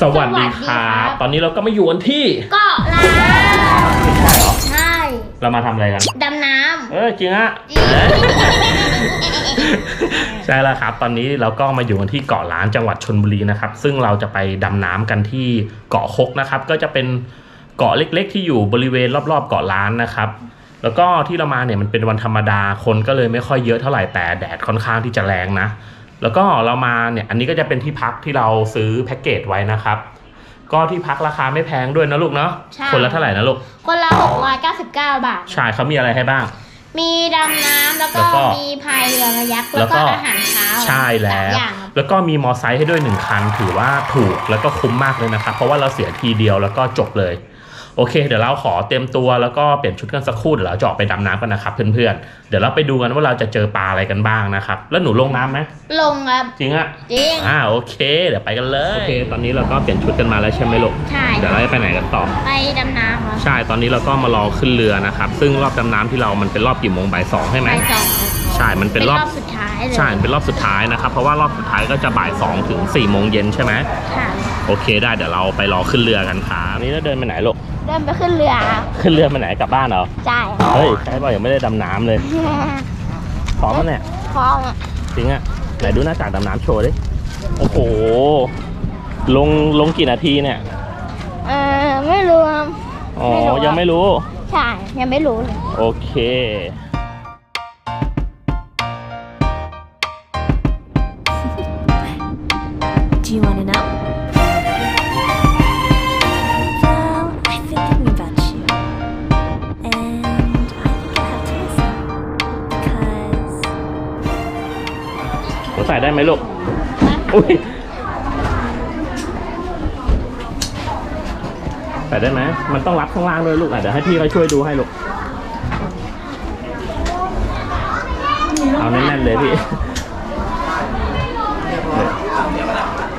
สวัสดีครัสวัสดีครับบตอนนี้เราก็มาอยู่กันที่เกาะล้านใช่เหรอใช่เรามาทำอะไรกัน ดำน้เออจริงอะำจริงใช่แล้วครับ ตอนนี้เราก็มาอยู่กันที่เกาะล้านจังหวัดชนบุรีนะครับ ซึ่งเราจะไปดำน้ำกันที่เกาะคกนะครับ ก็จะเป็นเกาะเล็ก ๆ ที่อยู่บริเวณรอบๆเกาะล้านนะครับ แล้วก็ที่เรามาเนี่ยมันเป็นวันธรรมดาคนก็เลยไม่ค่อยเยอะเท่าไหร่แต่แดดค่อนข้างที่จะแรงนะ แล้วก็เรามาเนี่ยอันนี้ก็จะเป็นที่พักที่เราซื้อแพ็กเกจไว้นะครับ ก็ที่พักราคาไม่แพงด้วยนะลูกเนาะคนละเท่าไหร่นะลูกคนละ699 บาท ใช่เขามีอะไรให้บ้าง มีดำน้ำแล้วก็แล้วก็มีพายเรือมายักษ์แล้แล้ววก็ก็อาหารเช้าใช่แล้สามวอย่างครับแล้วก็มีมอไซค์ให้ด้วยหนึ่งคัน ถือว่าถูกแล้วก็คุ้มมากเลยนะครับ เพราะว่าเราเสียทีเดียวแล้วก็จบเลย โอเค เดี๋ยวเราขอเตรียมตัวแล้วก็เปลี่ยนชุดกันสักครู่เดี๋ยวเราจะออกไปดำน้ำกันนะครับเพื่อนๆ เดี๋ยวเราไปดูกันว่าเราจะเจอปลาอะไรกันบ้างนะครับ แล้วหนูลงน้ำไหมลงครับ จริงอะจริง อ่าโอเค เดี๋ยวไปกันเลยโอเค ตอนนี้เราก็เปลี่ยนชุดกันมาแล้วใช่ไหมลูกใช่ เดี๋ยวเราจะไปไหนกันต่อ ไปดำน้ำครับใช่ ตอนนี้เราก็มารอขึ้นเรือนะครับ ซึ่งรอบดำน้ำที่เรามันเป็นรอบกี่โมงบ่ายสองใช่ไหมไปสองครับใช่ มันเป็นรอบสุดท้ายเลยใช่เป็นรอบสุดท้ายนะครับ เพราะว่ารอบสุดท้ายก็จะบ่าย2ถึง4โมงเย็นใช่ไหม ค่ะ โอเคได้เดี๋ยวเราไปรอขึ้นเรือกันครับนี่เราเดินไปไหนลูกเดินไปขึ้นเรือครับขึ้นเรือไปไหนกลับบ้านเหรอใช่เฮ้ยใช่ป่ะยังไม่ได้ดำน้ำเลยพร้อมแล้วเนี่ยพร้อมอะจริงอะไหนดูหน้ากากดำน้ำโชว์ดิโอ้โห ลงลงกี่นาทีเนี่ยเออไม่รู้ครับอ๋อไม่รู้อะยังไม่รู้ใช่ยังไม่รู้เลยโอเค ได้ไหมลูกอุ้ยใส่ได้ไหมมันต้องรับข้างล่างด้วยลูกอะเดี๋ยวให้พี่เขาช่วยดูให้ลูก เอาแน่นๆเลยพี่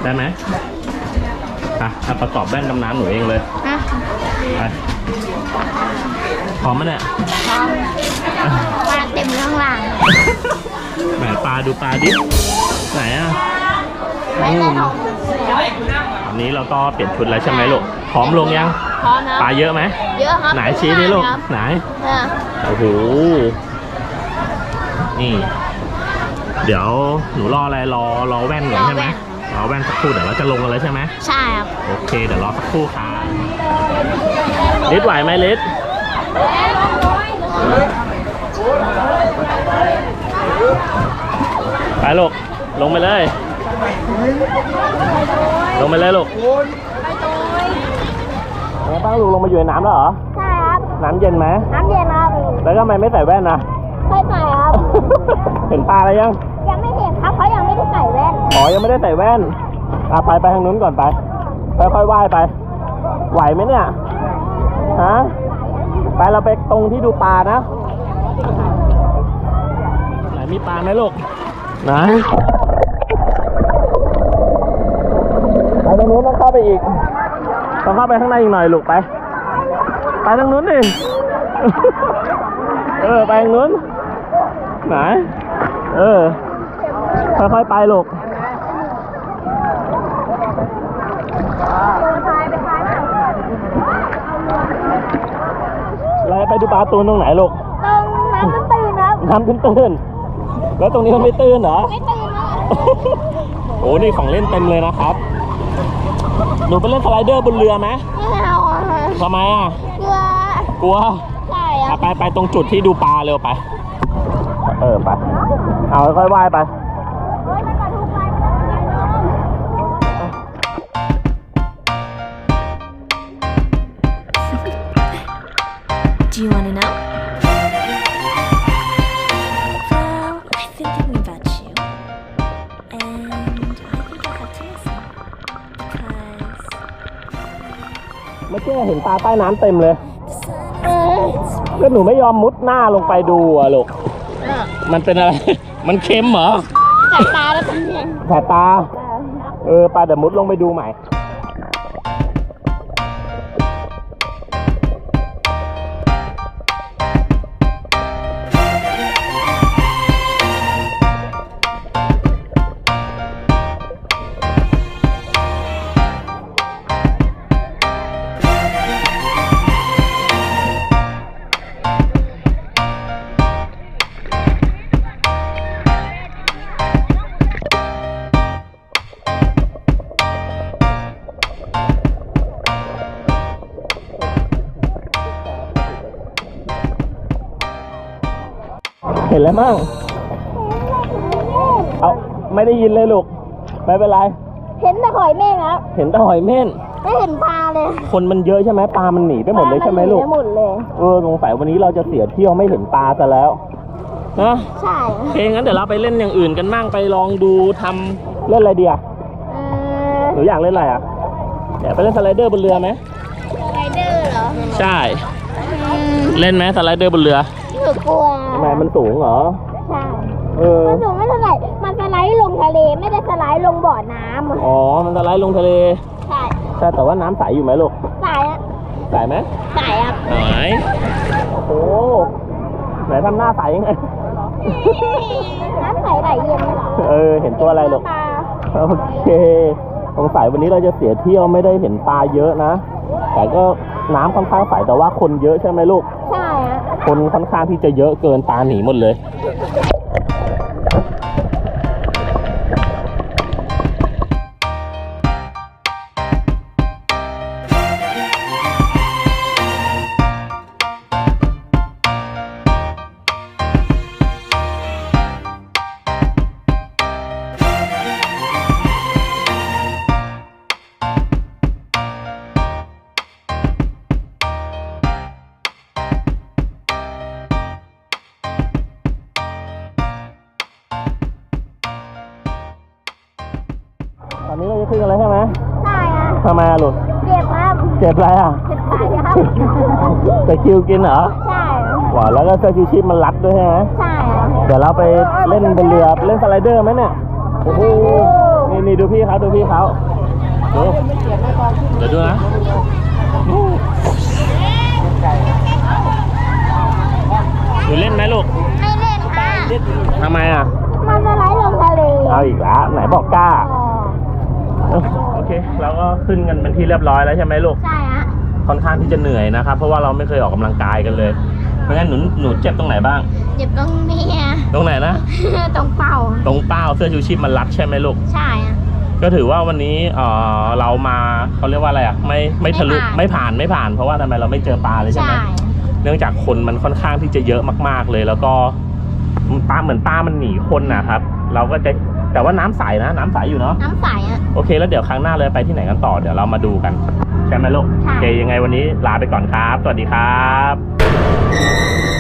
ได้ไหมอะอะประกอบแว่นดำน้ำหนูเองเลยอะไปพร้อมไหมเนี่ยพร้อมปลาเต็มข้างล่างแหมปลาดูปลาดิ ไหนอะไม่ได้ทองอันนี้เราก็เปลี่ยนชุดแล้วใช่ไหมลูกพร้อมลงยังพร้อมนะปลาเยอะไหมเยอะครับไหนชี้ดิลูกครับไหนเออโอ้โหนี่ เดี๋ยวหนูรออะไรรอรอแว่นก่อนใช่ไหมรอแว่นสักครู่เดี๋ยวเราจะลงกันแล้วใช่ไหมใช่ครับโอเคเดี๋ยวรอสักครู่ครับลิศไหวไหมลิศไปลูก ลงไปเลย ลงไปเลยลูกไงบ้างลูกลงมาอยู่ในน้ำแล้วเหรอ ใช่ครับ น้ำเย็นไหมน้ำเย็นครับ แล้วทำไมไม่ใส่แว่นนะไม่ใส่ครับ เห็นปลาอะไรยัง ยังไม่เห็นครับเพราะยังไม่ได้ใส่แว่น อ๋อ ยังไม่ได้ใส่แว่น อะไปไปทางนู้นก่อนไป ค่อยๆว่ายไป ไหวไหมเนี่ย ฮะ ไปเราไปตรงที่ดูปลานะ ไหนมีปลาไหมลูก ไหน ไปทางนู้นต้องเข้าไปอีก ต้องเข้าไปข้างในอีกหน่อยลูกไป ไปทางนู้นดิเออ ไปทางนู้น ไหน เออ ค่อยๆไปลูกเราไปดูปลาตูนตรงไหนลูก ตรงน้ำมันตื่นครับ น้ำตื้นๆแล้วตรงนี้มันไม่ตื้นเหรอ ไม่ตื่นนะ โอ้นี่ของเล่นเต็มเลยนะครับ หนูไปเล่นสไลเดอร์บนเรือไหมไม่เอาอะทำไมอะกลัวกลัวใช่ครัอะบไปไปตรงจุดที่ดูปลาเร็วไป เออไป เอาค่อยๆว่ายไป เฮ้ยมันกระทุกไปมันกระทุก Do you want to know? เมื่อกี้เห็นปลาใต้น้ำเต็มเลย the sun เออก็หนูไม่ยอมมุดหน้าลงไปดูอะลูกเออมันเป็นอะไร มันเค็มเหรอแสบตาแล้วกันเนี่ยแผลตา เออปลาเดี๋ยวมุดลงไปดูใหม่ ห็นแล้วมั่งเอาไม่ได้ยินเลยลูก ไม่เป็นไร เห็นแต่หอยเม่งครับเห็นแต่หอยเม่นไม่เห็นปลาเลย คนมันเยอะใช่ไหมปลามันหนีไปหมดเลยใช่ไหมลูกปามันหนีปหมดเลยเออสงสัยวันนี้เราจะเสียเที่ยวไม่เห็นปลาซะแล้วนะใช่โอเคงั้นเดี๋ยวเราไปเล่นอย่างอื่นกันบ้างไปลองดูทำเล่นอะไรดีอะเออหนูอยากเล่นอะไรอะเดี๋ยวไปเล่นสไลเดอร์บนเรือไหมไรเดอร์เหรอใช่อืมเล่นไหมสไลเดอร์บนเรือห นูกลัวทำไมมันสูงเหรอ ใช่เออ มันสูงไม่เท่าไหร่มันสไลด์ลงทะเลไม่ได้สไลด์ลงบ่อน้ำอ๋อ มันสไลด์ลงทะเล ใช่ใช่แต่ว่าน้ำใสอยู่ไหมลูก สายอะใสไหมสายอะไหนโอ้ไหนทำหน้าใสยังไง น้ำใสไหลเย็นเหรอเออ เห็นตัวอะไรลูก ปลาโอเคสงสัยวันนี้เราจะเสียเที่ยวไม่ได้เห็นปลาเยอะนะ แต่ก็น้ำค่อนข้างใสแต่ว่าคนเยอะใช่ไหมลูกใช่อะ คนค่อนข้างที่จะเยอะเกินปลาหนีหมดเลย ตอนนี้เราจะขึ้นกันแล้วใช่ไหมใช่อะทำไมอะลูกเจ็บครับเจ็บอะไรอะเจ็บสายครับตะคริวกินเหรอใช่ว้าวแล้วก็เสื้อชูชีพมันรัดด้วยใช่ไหมใช่อะเดี๋ยวเราไปเล่นบนเรือเล่นสไลเดอร์ไหมเนี่ยโอ้โหนี่นี่ดูพี่เขาดูพี่เขาดูเดี๋ยวดูนะหนูเล่นไหมลูกไม่เล่นค่ะทำไมอะมันสไลด์ลงทะเลเอาอีกแล้วไหนบอกกล้าอ๋อ โอเคเราก็ขึ้นกันเป็นที่เรียบร้อยแล้วใช่ไหมลูก ใช่อะค่อนข้างที่จะเหนื่อยนะครับ เพราะว่าเราไม่เคยออกกำลังกายกันเลย เพราะงั้นหนูหนูเจ็บตรงไหนบ้าง เจ็บตรงนี้อะตรงไหนนะ ตรงเป้าตรงเป้าเสื้อชูชีพมันรัดใช่ไหมลูก ใช่อะก็ถือว่าวันนี้เออเรามาเขาเรียกว่าอะไรอะไม่ไม่ทะลุไม่ผ่านไม่ผ่านไม่ผ่าน เพราะว่าทำไมเราไม่เจอปลาเลยใช่ไหมเนื่องจากคนมันค่อนข้างที่จะเยอะมาก ๆเลย แล้วก็ปลาเหมือนปลามันหนีคนนะครับ เราก็จะ แต่ว่าน้ำใสนะน้ำใสอยู่เนาะน้ำใสอะโอเค แล้วเดี๋ยวครั้งหน้าเลยไปที่ไหนกันต่อเดี๋ยวเรามาดูกัน ใช่ไหมลูกใช่ โอเคยังไงวันนี้ลาไปก่อนครับ สวัสดีครับ